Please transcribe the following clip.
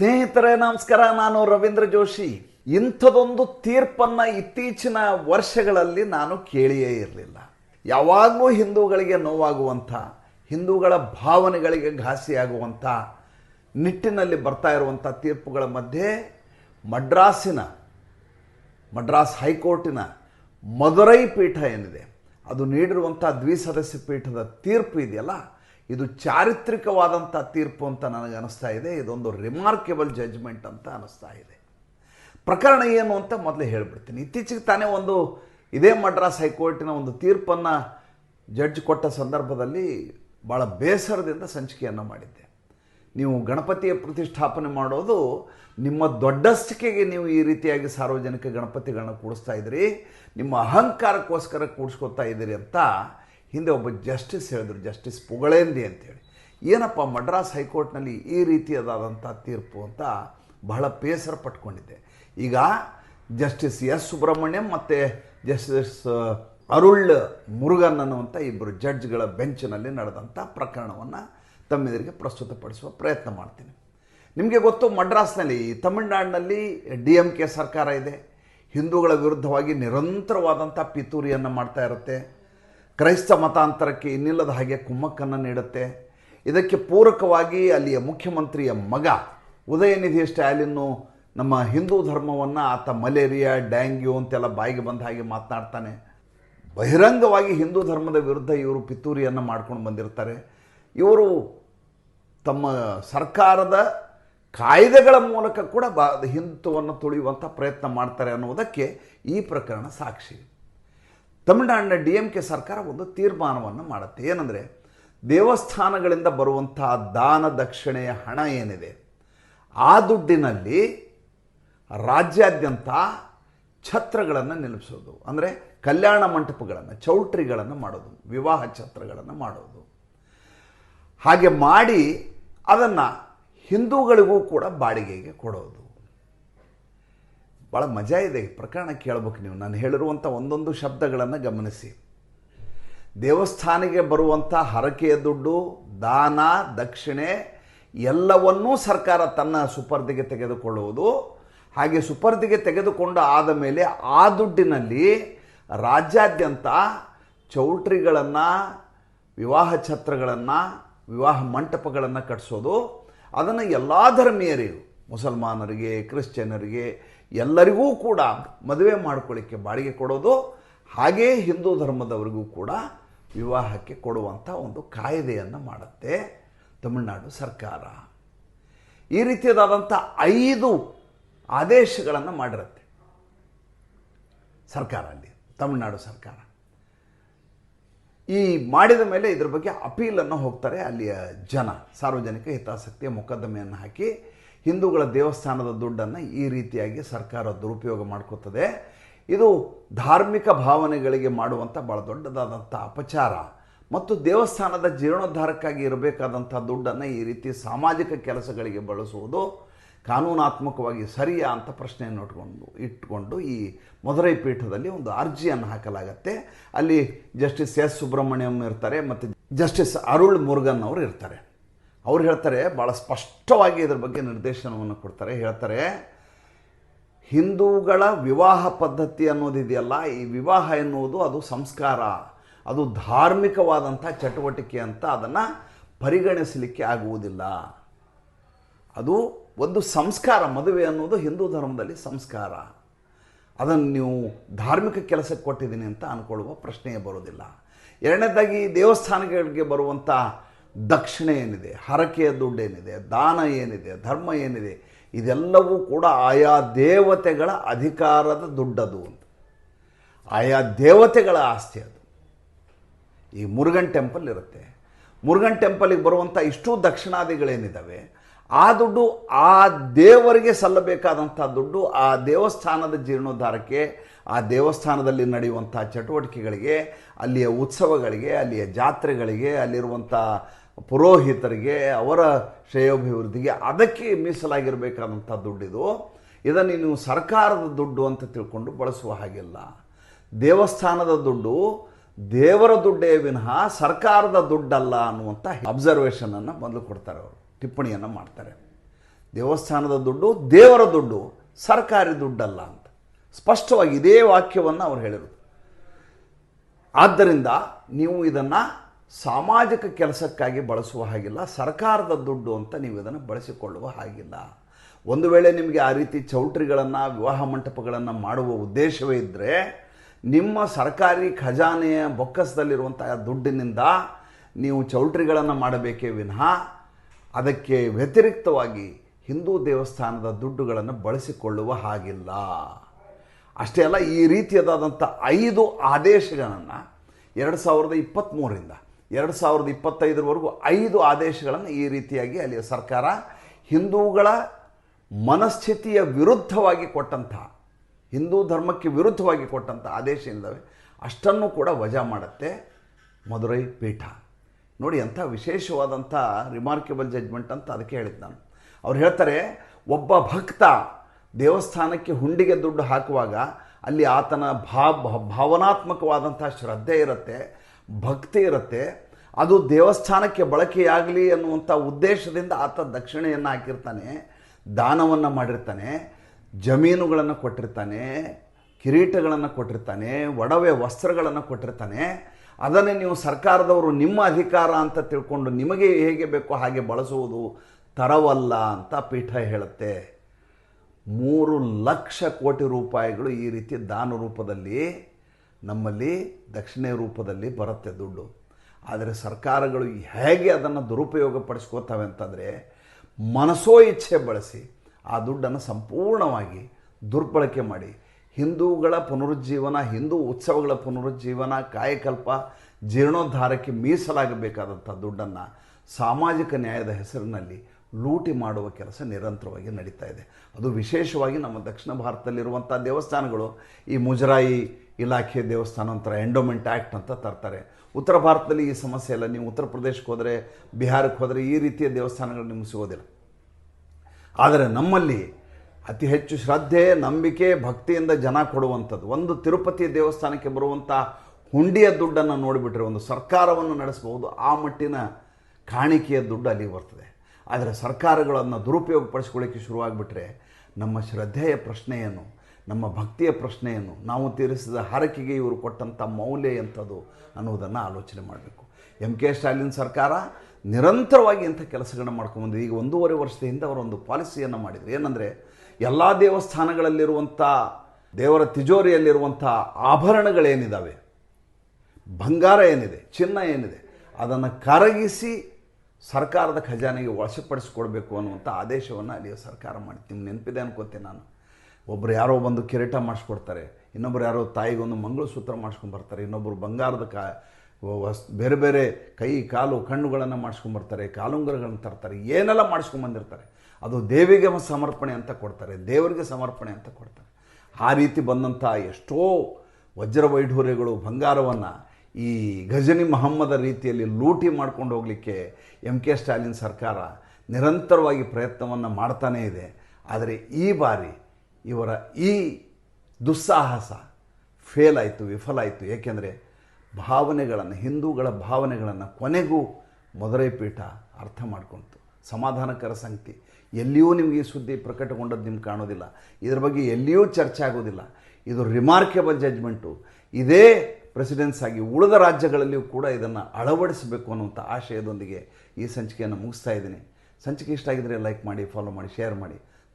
ಸ್ನೇಹಿತರೆ, ನಮಸ್ಕಾರ. ನಾನು ರವೀಂದ್ರ ಜೋಶಿ. ಇಂಥದೊಂದು ತೀರ್ಪನ್ನು ಇತ್ತೀಚಿನ ವರ್ಷಗಳಲ್ಲಿ ನಾನು ಕೇಳಿಯೇ ಇರಲಿಲ್ಲ. ಯಾವಾಗಲೂ ಹಿಂದೂಗಳಿಗೆ ನೋವಾಗುವಂಥ, ಹಿಂದೂಗಳ ಭಾವನೆಗಳಿಗೆ ಘಾಸಿಯಾಗುವಂಥ ನಿಟ್ಟಿನಲ್ಲಿ ಬರ್ತಾ ಇರುವಂಥ ತೀರ್ಪುಗಳ ಮಧ್ಯೆ ಮಡ್ರಾಸಿನ, ಮಡ್ರಾಸ್ ಹೈಕೋರ್ಟಿನ ಮದುರೈ ಪೀಠ ಏನಿದೆ, ಅದು ನೀಡಿರುವಂಥ ದ್ವಿಸದಸ್ಯ ಪೀಠದ ತೀರ್ಪು ಇದೆಯಲ್ಲ ಇದು ಚಾರಿತ್ರಿಕವಾದಂಥ ತೀರ್ಪು ಅಂತ ನನಗೆ ಅನಿಸ್ತಾ ಇದೆ, ಇದೊಂದು ರಿಮಾರ್ಕೆಬಲ್ ಜಡ್ಜ್ಮೆಂಟ್ ಅಂತ ಅನಿಸ್ತಾ ಇದೆ. ಪ್ರಕರಣ ಏನು ಅಂತ ಮೊದಲೇ ಹೇಳ್ಬಿಡ್ತೀನಿ. ಇತ್ತೀಚೆಗೆ ತಾನೇ ಒಂದು ಇದೇ ಮಡ್ರಾಸ್ ಹೈಕೋರ್ಟಿನ ಒಂದು ತೀರ್ಪನ್ನು ಜಡ್ಜ್ ಕೊಟ್ಟ ಸಂದರ್ಭದಲ್ಲಿ ಭಾಳ ಬೇಸರದಿಂದ ಸಂಚಿಕೆಯನ್ನು ಮಾಡಿದ್ದೆ. ನೀವು ಗಣಪತಿಯ ಪ್ರತಿಷ್ಠಾಪನೆ ಮಾಡೋದು, ನಿಮ್ಮ ದೊಡ್ಡಸ್ತಿಕೆಗೆ ನೀವು ಈ ರೀತಿಯಾಗಿ ಸಾರ್ವಜನಿಕ ಗಣಪತಿಗಳನ್ನ ಕೂಡಿಸ್ತಾ ಇದ್ದೀರಿ, ನಿಮ್ಮ ಅಹಂಕಾರಕ್ಕೋಸ್ಕರ ಕೂಡಿಸ್ಕೊತಾ ಇದ್ದೀರಿ ಅಂತ ಹಿಂದೆ ಒಬ್ಬ ಜಸ್ಟಿಸ್ ಹೇಳಿದ್ರು, ಜಸ್ಟಿಸ್ ಪುಗಳೇಂದಿ ಅಂತೇಳಿ. ಏನಪ್ಪ ಮಡ್ರಾಸ್ ಹೈಕೋರ್ಟ್ನಲ್ಲಿ ಈ ರೀತಿಯದಾದಂಥ ತೀರ್ಪು ಅಂತ ಬಹಳ ಬೇಸರ ಪಟ್ಕೊಂಡಿದ್ದೆ. ಈಗ ಜಸ್ಟಿಸ್ ಎಸ್. ಸುಬ್ರಹ್ಮಣ್ಯಂ ಮತ್ತು ಜಸ್ಟಿಸ್ ಅರುಳ್ ಮುರುಗನ್ ಅನ್ನುವಂಥ ಇಬ್ಬರು ಜಡ್ಜ್ಗಳ ಬೆಂಚ್ನಲ್ಲಿ ನಡೆದಂಥ ಪ್ರಕರಣವನ್ನು ತಮ್ಮೆದುರಿಗೆ ಪ್ರಸ್ತುತಪಡಿಸುವ ಪ್ರಯತ್ನ ಮಾಡ್ತೀನಿ. ನಿಮಗೆ ಗೊತ್ತು ಮಡ್ರಾಸ್ನಲ್ಲಿ ತಮಿಳುನಾಡಿನಲ್ಲಿ ಡಿ ಎಂ ಕೆ ಸರ್ಕಾರ ಇದೆ. ಹಿಂದೂಗಳ ವಿರುದ್ಧವಾಗಿ ನಿರಂತರವಾದಂಥ ಪಿತೂರಿಯನ್ನು ಮಾಡ್ತಾ ಇರುತ್ತೆ. ಕ್ರೈಸ್ತ ಮತಾಂತರಕ್ಕೆ ಇನ್ನಿಲ್ಲದ ಹಾಗೆ ಕುಮ್ಮಕ್ಕನ್ನು ನೀಡುತ್ತೆ. ಇದಕ್ಕೆ ಪೂರಕವಾಗಿ ಅಲ್ಲಿಯ ಮುಖ್ಯಮಂತ್ರಿಯ ಮಗ ಉದಯನಿಧಿ ಸ್ಟ್ಯಾಲಿನ್ನು ನಮ್ಮ ಹಿಂದೂ ಧರ್ಮವನ್ನು ಆತ ಮಲೇರಿಯಾ ಡ್ಯಾಂಗ್ಯೂ ಅಂತೆಲ್ಲ ಬಾಯಿಗೆ ಬಂದ ಹಾಗೆ ಮಾತನಾಡ್ತಾನೆ. ಬಹಿರಂಗವಾಗಿ ಹಿಂದೂ ಧರ್ಮದ ವಿರುದ್ಧ ಇವರು ಪಿತೂರಿಯನ್ನು ಮಾಡ್ಕೊಂಡು ಬಂದಿರ್ತಾರೆ. ಇವರು ತಮ್ಮ ಸರ್ಕಾರದ ಕಾಯ್ದೆಗಳ ಮೂಲಕ ಕೂಡ ಬಾ ಹಿಂದುತ್ವವನ್ನು ತುಳಿಯುವಂಥ ಪ್ರಯತ್ನ ಮಾಡ್ತಾರೆ ಅನ್ನುವುದಕ್ಕೆ ಈ ಪ್ರಕರಣ ಸಾಕ್ಷಿ. ತಮಿಳುನಾಡಿನ ಡಿ ಎಂ ಕೆ ಸರ್ಕಾರ ಒಂದು ತೀರ್ಮಾನವನ್ನು ಮಾಡುತ್ತೆ. ಏನಂದರೆ, ದೇವಸ್ಥಾನಗಳಿಂದ ಬರುವಂತಹ ದಾನ ದಕ್ಷಿಣೆಯ ಹಣ ಏನಿದೆ, ಆ ದುಡ್ಡಿನಲ್ಲಿ ರಾಜ್ಯಾದ್ಯಂತ ಛತ್ರಗಳನ್ನು ನಿಲ್ಲಿಸೋದು. ಅಂದರೆ ಕಲ್ಯಾಣ ಮಂಟಪಗಳನ್ನು, ಚೌಟ್ರಿಗಳನ್ನು ಮಾಡೋದು, ವಿವಾಹ ಛತ್ರಗಳನ್ನು ಮಾಡೋದು. ಹಾಗೆ ಮಾಡಿ ಅದನ್ನು ಹಿಂದೂಗಳಿಗೂ ಕೂಡ ಬಾಡಿಗೆಗೆ ಕೊಡೋದು. ಭಾಳ ಮಜಾ ಇದೆ ಪ್ರಕರಣ ಕೇಳಬೇಕು ನೀವು. ನಾನು ಹೇಳಿರುವಂಥ ಒಂದೊಂದು ಶಬ್ದಗಳನ್ನು ಗಮನಿಸಿ. ದೇವಸ್ಥಾನಿಗೆ ಬರುವಂಥ ಹರಕೆಯ ದುಡ್ಡು, ದಾನ, ದಕ್ಷಿಣೆ ಎಲ್ಲವನ್ನೂ ಸರ್ಕಾರ ತನ್ನ ಸುಪರ್ದಿಗೆ ತೆಗೆದುಕೊಳ್ಳುವುದು. ಹಾಗೆ ಸುಪರ್ದಿಗೆ ತೆಗೆದುಕೊಂಡು ಆದ ಮೇಲೆ ಆ ದುಡ್ಡಿನಲ್ಲಿ ರಾಜ್ಯಾದ್ಯಂತ ಚೌಲ್ಟ್ರಿಗಳನ್ನು, ವಿವಾಹ ಛತ್ರಗಳನ್ನು, ವಿವಾಹ ಮಂಟಪಗಳನ್ನು ಕಟ್ಟಿಸೋದು ಅದನ್ನು ಎಲ್ಲ ಧರ್ಮೀಯರಿಗೂ, ಮುಸಲ್ಮಾನರಿಗೆ, ಕ್ರಿಶ್ಚಿಯನರಿಗೆ ಎಲ್ಲರಿಗೂ ಕೂಡ ಮದುವೆ ಮಾಡ್ಕೊಳ್ಳಿಕ್ಕೆ ಬಾಡಿಗೆ ಕೊಡೋದು, ಹಾಗೇ ಹಿಂದೂ ಧರ್ಮದವರಿಗೂ ಕೂಡ ವಿವಾಹಕ್ಕೆ ಕೊಡುವಂಥ ಒಂದು ಕಾಯ್ದೆಯನ್ನು ಮಾಡುತ್ತೆ ತಮಿಳುನಾಡು ಸರ್ಕಾರ. ಈ ರೀತಿಯಾದಂಥ ಐದು ಆದೇಶಗಳನ್ನು ಮಾಡಿರುತ್ತೆ ಸರ್ಕಾರ ಅಲ್ಲಿ ತಮಿಳುನಾಡು ಸರ್ಕಾರ. ಈ ಮಾಡಿದ ಮೇಲೆ ಇದ್ರ ಬಗ್ಗೆ ಅಪೀಲನ್ನು ಹೋಗ್ತಾರೆ ಅಲ್ಲಿಯ ಜನ, ಸಾರ್ವಜನಿಕ ಹಿತಾಸಕ್ತಿಯ ಮೊಕದ್ದಮೆಯನ್ನು ಹಾಕಿ ಹಿಂದೂಗಳ ದೇವಸ್ಥಾನದ ದುಡ್ಡನ್ನು ಈ ರೀತಿಯಾಗಿ ಸರ್ಕಾರ ದುರುಪಯೋಗ ಮಾಡ್ಕೋತದೆ. ಇದು ಧಾರ್ಮಿಕ ಭಾವನೆಗಳಿಗೆ ಮಾಡುವಂಥ ಭಾಳ ದೊಡ್ಡದಾದಂಥ ಅಪಚಾರ. ಮತ್ತು ದೇವಸ್ಥಾನದ ಜೀರ್ಣೋದ್ಧಾರಕ್ಕಾಗಿ ಇರಬೇಕಾದಂಥ ದುಡ್ಡನ್ನು ಈ ರೀತಿ ಸಾಮಾಜಿಕ ಕೆಲಸಗಳಿಗೆ ಬಳಸುವುದು ಕಾನೂನಾತ್ಮಕವಾಗಿ ಸರಿಯಾ ಅಂತ ಪ್ರಶ್ನೆಯನ್ನು ಇಟ್ಕೊಂಡು ಇಟ್ಕೊಂಡು ಈ ಮಧುರೈ ಪೀಠದಲ್ಲಿ ಒಂದು ಅರ್ಜಿಯನ್ನು ಹಾಕಲಾಗತ್ತೆ. ಅಲ್ಲಿ ಜಸ್ಟಿಸ್ ಎಸ್ ಸುಬ್ರಹ್ಮಣ್ಯಂ ಇರ್ತಾರೆ, ಮತ್ತು ಜಸ್ಟಿಸ್ ಅರುಳ್ ಮುರುಗನ್ ಅವರು ಇರ್ತಾರೆ. ಅವ್ರು ಹೇಳ್ತಾರೆ ಭಾಳ ಸ್ಪಷ್ಟವಾಗಿ ಇದ್ರ ಬಗ್ಗೆ ನಿರ್ದೇಶನವನ್ನು ಕೊಡ್ತಾರೆ. ಹೇಳ್ತಾರೆ, ಹಿಂದೂಗಳ ವಿವಾಹ ಪದ್ಧತಿ ಅನ್ನೋದಿದೆಯಲ್ಲ, ಈ ವಿವಾಹ ಎನ್ನುವುದು ಅದು ಸಂಸ್ಕಾರ, ಅದು ಧಾರ್ಮಿಕವಾದಂಥ ಚಟುವಟಿಕೆ ಅಂತ ಅದನ್ನು ಪರಿಗಣಿಸಲಿಕ್ಕೆ ಆಗುವುದಿಲ್ಲ. ಅದು ಒಂದು ಸಂಸ್ಕಾರ, ಮದುವೆ ಅನ್ನೋದು ಹಿಂದೂ ಧರ್ಮದಲ್ಲಿ ಸಂಸ್ಕಾರ. ಅದನ್ನು ನೀವು ಧಾರ್ಮಿಕ ಕೆಲಸಕ್ಕೆ ಕೊಟ್ಟಿದ್ದೀನಿ ಅಂತ ಅಂದ್ಕೊಳ್ಳುವ ಪ್ರಶ್ನೆಯೇ ಬರೋದಿಲ್ಲ ಎರಡನೇದಾಗಿ ದೇವಸ್ಥಾನಗಳಿಗೆ ಬರುವಂಥ ದಕ್ಷಿಣೆ ಏನಿದೆ, ಹರಕೆಯ ದುಡ್ಡು ಏನಿದೆ, ದಾನ ಏನಿದೆ, ಧರ್ಮ ಏನಿದೆ, ಇದೆಲ್ಲವೂ ಕೂಡ ಆಯಾ ದೇವತೆಗಳ ಅಧಿಕಾರದ ದುಡ್ಡದು ಅಂತ. ಆಯಾ ದೇವತೆಗಳ ಆಸ್ತಿ ಅದು. ಈ ಮುರುಗನ್ ಟೆಂಪಲ್ ಇರುತ್ತೆ. ಮುರುಗನ್ ಟೆಂಪಲಿಗೆ ಬರುವಂಥ ಇಷ್ಟೂ ದಕ್ಷಿಣಾದಿಗಳೇನಿದ್ದಾವೆ ಆ ದುಡ್ಡು ಆ ದೇವರಿಗೆ ಸಲ್ಲಬೇಕಾದಂಥ ದುಡ್ಡು ಆ ದೇವಸ್ಥಾನದ ಜೀರ್ಣೋದ್ಧಾರಕ್ಕೆ, ಆ ದೇವಸ್ಥಾನದಲ್ಲಿ ನಡೆಯುವಂಥ ಚಟುವಟಿಕೆಗಳಿಗೆ, ಅಲ್ಲಿಯ ಉತ್ಸವಗಳಿಗೆ, ಅಲ್ಲಿಯ ಜಾತ್ರೆಗಳಿಗೆ, ಅಲ್ಲಿರುವಂಥ ಪುರೋಹಿತರಿಗೆ, ಅವರ ಶ್ರೇಯೋಭಿವೃದ್ಧಿಗೆ ಅದಕ್ಕೆ ಮೀಸಲಾಗಿರಬೇಕಾದಂಥ ದುಡ್ಡಿದು, ಇದನ್ನು ನೀವು ಸರ್ಕಾರದ ದುಡ್ಡು ಅಂತ ತಿಳ್ಕೊಂಡು ಬಳಸುವ ಹಾಗಿಲ್ಲ. ದೇವಸ್ಥಾನದ ದುಡ್ಡು, ದೇವರ ದುಡ್ಡೇ ವಿನಃ ಸರ್ಕಾರದ ದುಡ್ಡಲ್ಲ ಅನ್ನುವಂಥ ಅಬ್ಸರ್ವೇಷನನ್ನು ಮೊದಲು ಕೊಡ್ತಾರೆ ಅವರು, ಟಿಪ್ಪಣಿಯನ್ನು ಮಾಡ್ತಾರೆ. ದೇವಸ್ಥಾನದ ದುಡ್ಡು, ದೇವರ ದುಡ್ಡು, ಸರ್ಕಾರಿ ದುಡ್ಡಲ್ಲ ಅಂತ. ಸ್ಪಷ್ಟವಾಗಿ ಇದೇ ವಾಕ್ಯವನ್ನು ಅವ್ರು ಹೇಳಿರೋದು. ಆದ್ದರಿಂದ ನೀವು ಇದನ್ನು ಸಾಮಾಜಿಕ ಕೆಲಸಕ್ಕಾಗಿ ಬಳಸುವ ಹಾಗಿಲ್ಲ, ಸರ್ಕಾರದ ದುಡ್ಡು ಅಂತ ನೀವು ಇದನ್ನು ಬಳಸಿಕೊಳ್ಳುವ ಹಾಗಿಲ್ಲ. ಒಂದು ವೇಳೆ ನಿಮಗೆ ಆ ರೀತಿ ಚೌಟ್ರಿಗಳನ್ನು, ವಿವಾಹ ಮಂಟಪಗಳನ್ನು ಮಾಡುವ ಉದ್ದೇಶವೇ ಇದ್ದರೆ ನಿಮ್ಮ ಸರ್ಕಾರಿ ಖಜಾನೆಯ ಬೊಕ್ಕಸದಲ್ಲಿರುವಂತಹ ದುಡ್ಡಿನಿಂದ ನೀವು ಚೌಟ್ರಿಗಳನ್ನು ಮಾಡಬೇಕೇ ವಿನಃ, ಅದಕ್ಕೆ ವ್ಯತಿರಿಕ್ತವಾಗಿ ಹಿಂದೂ ದೇವಸ್ಥಾನದ ದುಡ್ಡುಗಳನ್ನು ಬಳಸಿಕೊಳ್ಳುವ ಹಾಗಿಲ್ಲ. ಅಷ್ಟೇ ಅಲ್ಲ, ಈ ರೀತಿಯಾದಂಥ ಐದು ಆದೇಶಗಳನ್ನು ಎರಡು ಸಾವಿರದ ಇಪ್ಪತ್ತ್ಮೂರರಿಂದ ಎರಡು ಸಾವಿರದ ಇಪ್ಪತ್ತೈದರವರೆಗೂ ಐದು ಆದೇಶಗಳನ್ನು ಈ ರೀತಿಯಾಗಿ ಅಲ್ಲಿಯ ಸರ್ಕಾರ ಹಿಂದೂಗಳ ಮನಸ್ಥಿತಿಯ ವಿರುದ್ಧವಾಗಿ ಕೊಟ್ಟಂತಹ ಹಿಂದೂ ಧರ್ಮಕ್ಕೆ ವಿರುದ್ಧವಾಗಿ ಕೊಟ್ಟಂಥ ಆದೇಶ ಏನಿದ್ದಾವೆ ಅಷ್ಟನ್ನು ಕೂಡ ವಜಾ ಮಾಡುತ್ತೆ ಮಧುರೈ ಪೀಠ. ನೋಡಿ ಅಂಥ ವಿಶೇಷವಾದಂಥ ರಿಮಾರ್ಕೆಬಲ್ ಜಡ್ಜ್ಮೆಂಟ್ ಅಂತ ಅದಕ್ಕೆ ಹೇಳಿದ್ದು ನಾನು. ಅವ್ರು ಹೇಳ್ತಾರೆ, ಒಬ್ಬ ಭಕ್ತ ದೇವಸ್ಥಾನಕ್ಕೆ ಹುಂಡಿಗೆ ದುಡ್ಡು ಹಾಕುವಾಗ ಅಲ್ಲಿ ಆತನ ಭಾವ, ಭಾವನಾತ್ಮಕವಾದಂಥ ಶ್ರದ್ಧೆ ಇರುತ್ತೆ. ಭಕ್ತಿ ಇರುತ್ತೆ. ಅದು ದೇವಸ್ಥಾನಕ್ಕೆ ಬಳಕೆಯಾಗಲಿ ಅನ್ನುವಂಥ ಉದ್ದೇಶದಿಂದ ಆತ ದಕ್ಷಿಣೆಯನ್ನು ಹಾಕಿರ್ತಾನೆ, ದಾನವನ್ನು ಮಾಡಿರ್ತಾನೆ, ಜಮೀನುಗಳನ್ನು ಕೊಟ್ಟಿರ್ತಾನೆ, ಕಿರೀಟಗಳನ್ನು ಕೊಟ್ಟಿರ್ತಾನೆ, ಒಡವೆ ವಸ್ತ್ರಗಳನ್ನು ಕೊಟ್ಟಿರ್ತಾನೆ. ಅದನ್ನೇ ನೀವು ಸರ್ಕಾರದವರು ನಿಮ್ಮ ಅಧಿಕಾರ ಅಂತ ತಿಳ್ಕೊಂಡು ನಿಮಗೆ ಹೇಗೆ ಬೇಕೋ ಹಾಗೆ ಬಳಸುವುದು ತರವಲ್ಲ ಅಂತ ಪೀಠ ಹೇಳುತ್ತೆ. ಮೂರು ಲಕ್ಷ ಕೋಟಿ ರೂಪಾಯಿಗಳು ಈ ರೀತಿ ದಾನ ರೂಪದಲ್ಲಿ ನಮ್ಮಲ್ಲಿ ದಕ್ಷಿಣ ರೂಪದಲ್ಲಿ ಬರುತ್ತೆ ದುಡ್ಡು. ಆದರೆ ಸರ್ಕಾರಗಳು ಹೇಗೆ ಅದನ್ನು ದುರುಪಯೋಗ ಪಡಿಸ್ಕೋತವೆ ಅಂತಂದರೆ ಮನಸೋ ಇಚ್ಛೆ ಬಳಸಿ ಆ ದುಡ್ಡನ್ನು ಸಂಪೂರ್ಣವಾಗಿ ದುರ್ಬಳಕೆ ಮಾಡಿ. ಹಿಂದೂಗಳ ಪುನರುಜ್ಜೀವನ, ಹಿಂದೂ ಉತ್ಸವಗಳ ಪುನರುಜ್ಜೀವನ, ಕಾಯಕಲ್ಪ, ಜೀರ್ಣೋದ್ಧಾರಕ್ಕೆ ಮೀಸಲಾಗಬೇಕಾದಂಥ ದುಡ್ಡನ್ನು ಸಾಮಾಜಿಕ ನ್ಯಾಯದ ಹೆಸರಿನಲ್ಲಿ ಲೂಟಿ ಮಾಡುವ ಕೆಲಸ ನಿರಂತರವಾಗಿ ನಡೀತಾ ಇದೆ. ಅದು ವಿಶೇಷವಾಗಿ ನಮ್ಮ ದಕ್ಷಿಣ ಭಾರತದಲ್ಲಿರುವಂಥ ದೇವಸ್ಥಾನಗಳು. ಈ ಮುಜರಾಯಿ ಇಲಾಖೆ ದೇವಸ್ಥಾನ ಅಂತಾರೆ ಎಂಡೋಮೆಂಟ್ ಆ್ಯಕ್ಟ್ ಅಂತ ತರ್ತಾರೆ. ಉತ್ತರ ಭಾರತದಲ್ಲಿ ಈ ಸಮಸ್ಯೆ ಇಲ್ಲ. ನೀವು ಉತ್ತರ ಪ್ರದೇಶಕ್ಕೆ ಹೋದರೆ, ಬಿಹಾರಕ್ಕೆ ಹೋದರೆ ಈ ರೀತಿಯ ದೇವಸ್ಥಾನಗಳು ನಿಮಗೆ ಸಿಗೋದಿಲ್ಲ. ಆದರೆ ನಮ್ಮಲ್ಲಿ ಅತಿ ಹೆಚ್ಚು ಶ್ರದ್ಧೆ, ನಂಬಿಕೆ, ಭಕ್ತಿಯಿಂದ ಜನ ಕೊಡುವಂಥದ್ದು, ಒಂದು ತಿರುಪತಿ ದೇವಸ್ಥಾನಕ್ಕೆ ಬರುವಂಥ ಹುಂಡಿಯ ದುಡ್ಡನ್ನು ನೋಡಿಬಿಟ್ರೆ, ಒಂದು ಸರ್ಕಾರವನ್ನು ನಡೆಸಬಹುದು, ಆ ಮಟ್ಟಿನ ಕಾಣಿಕೆಯ ದುಡ್ಡು ಅಲ್ಲಿಗೆ ಬರ್ತದೆ. ಆದರೆ ಸರ್ಕಾರಗಳನ್ನು ದುರುಪಯೋಗಪಡಿಸ್ಕೊಳ್ಳಿಕ್ಕೆ ಶುರುವಾಗ್ಬಿಟ್ರೆ, ನಮ್ಮ ಶ್ರದ್ಧೆಯ ಪ್ರಶ್ನೆಯನ್ನು ನಮ್ಮ ಭಕ್ತಿಯ ಪ್ರಶ್ನೆಯನ್ನು ನಾವು ತೀರಿಸಿದ ಹರಕೆಗೆ ಇವರು ಕೊಟ್ಟಂಥ ಮೌಲ್ಯ ಎಂಥದ್ದು ಅನ್ನೋದನ್ನು ಆಲೋಚನೆ ಮಾಡಬೇಕು. ಎಂ ಕೆ ಸ್ಟಾಲಿನ್ ಸರ್ಕಾರ ನಿರಂತರವಾಗಿ ಇಂಥ ಕೆಲಸಗಳನ್ನ ಮಾಡ್ಕೊಂಡು ಈಗ ಒಂದೂವರೆ ವರ್ಷದ ಹಿಂದೆ ಅವರೊಂದು ಪಾಲಿಸಿಯನ್ನು ಮಾಡಿದರು. ಏನಂದರೆ ಎಲ್ಲ ದೇವಸ್ಥಾನಗಳಲ್ಲಿರುವಂಥ, ದೇವರ ತಿಜೋರಿಯಲ್ಲಿರುವಂಥ ಆಭರಣಗಳೇನಿದ್ದಾವೆ ಬಂಗಾರ ಏನಿದೆ? ಚಿನ್ನ ಏನಿದೆ? ಅದನ್ನು ಕರಗಿಸಿ ಸರ್ಕಾರದ ಖಜಾನೆಗೆ ವಶಪಡಿಸಿಕೊಡ್ಬೇಕು ಅನ್ನುವಂಥ ಆದೇಶವನ್ನು ಅಲ್ಲಿಯ ಸರ್ಕಾರ ಮಾಡಿ ನಿಮ್ಗೆ ನೆನಪಿದೆ ಅನ್ಕೋತೀನಿ ನಾನು. ಒಬ್ಬರು ಯಾರೋ ಬಂದು ಕಿರೀಟ ಮಾಡಿಸ್ಕೊಡ್ತಾರೆ ಇನ್ನೊಬ್ಬರು ಯಾರೋ ತಾಯಿಗೊಂದು ಮಂಗಳಸೂತ್ರ ಮಾಡಿಸ್ಕೊಂಡು ಬರ್ತಾರೆ ಇನ್ನೊಬ್ಬರು ಬಂಗಾರದ ಕಾ, ವಸ್, ಬೇರೆ ಬೇರೆ ಕೈ, ಕಾಲು, ಕಣ್ಣುಗಳನ್ನು ಮಾಡಿಸ್ಕೊಂಬರ್ತಾರೆ, ಕಾಲುಂಗರಗಳನ್ನು ತರ್ತಾರೆ, ಏನೆಲ್ಲ ಮಾಡಿಸ್ಕೊಂಬಂದಿರ್ತಾರೆ. ಅದು ದೇವಿಗೆ ಸಮರ್ಪಣೆ ಅಂತ ಕೊಡ್ತಾರೆ, ದೇವರಿಗೆ ಸಮರ್ಪಣೆ ಅಂತ ಕೊಡ್ತಾರೆ. ಆ ರೀತಿ ಬಂದಂಥ ಎಷ್ಟೋ ವಜ್ರ ವೈಢೂರ್ಯಗಳು ಬಂಗಾರವನ್ನು ಈ ಗಜನಿ ಮಹಮ್ಮದ ರೀತಿಯಲ್ಲಿ ಲೂಟಿ ಮಾಡ್ಕೊಂಡು ಹೋಗಲಿಕ್ಕೆ ಎಂ ಕೆ ಸ್ಟಾಲಿನ್ ಸರ್ಕಾರ ನಿರಂತರವಾಗಿ ಪ್ರಯತ್ನವನ್ನು ಮಾಡ್ತಾನೇ ಇದೆ. ಆದರೆ ಈ ಬಾರಿ ಇವರ ಈ ದುಸ್ಸಾಹಸ ಫೇಲ್ ಆಯಿತು, ವಿಫಲ ಆಯಿತು. ಏಕೆಂದರೆ ಭಾವನೆಗಳನ್ನು, ಹಿಂದೂಗಳ ಭಾವನೆಗಳನ್ನು ಕೊನೆಗೂ ಮದುರೈ ಪೀಠ ಅರ್ಥ ಮಾಡ್ಕೊಳ್ತು ಸಮಾಧಾನಕರ ಸಂಗತಿ ಎಲ್ಲಿಯೂ ನಿಮಗೆ ಈ ಸುದ್ದಿ ಪ್ರಕಟಗೊಂಡದ್ದು ನಿಮ್ಗೆ ಕಾಣೋದಿಲ್ಲ. ಇದರ ಬಗ್ಗೆ ಎಲ್ಲಿಯೂ ಚರ್ಚೆ ಆಗೋದಿಲ್ಲ. ಇದು ರಿಮಾರ್ಕೆಬಲ್ ಜಜ್ಮೆಂಟು ಇದೇ ಪ್ರೆಸಿಡೆನ್ಸ್ ಆಗಿ ಉಳಿದ ರಾಜ್ಯಗಳಲ್ಲಿಯೂ ಕೂಡ ಇದನ್ನು ಅಳವಡಿಸಬೇಕು ಅನ್ನುವಂಥ ಆಶಯದೊಂದಿಗೆ ಈ ಸಂಚಿಕೆಯನ್ನು ಮುಗಿಸ್ತಾ ಇದ್ದೀನಿ. ಸಂಚಿಕೆ ಇಷ್ಟ ಆಗಿದರೆ ಲೈಕ್ ಮಾಡಿ ಫಾಲೋ ಮಾಡಿ ಶೇರ್ ಮಾಡಿ.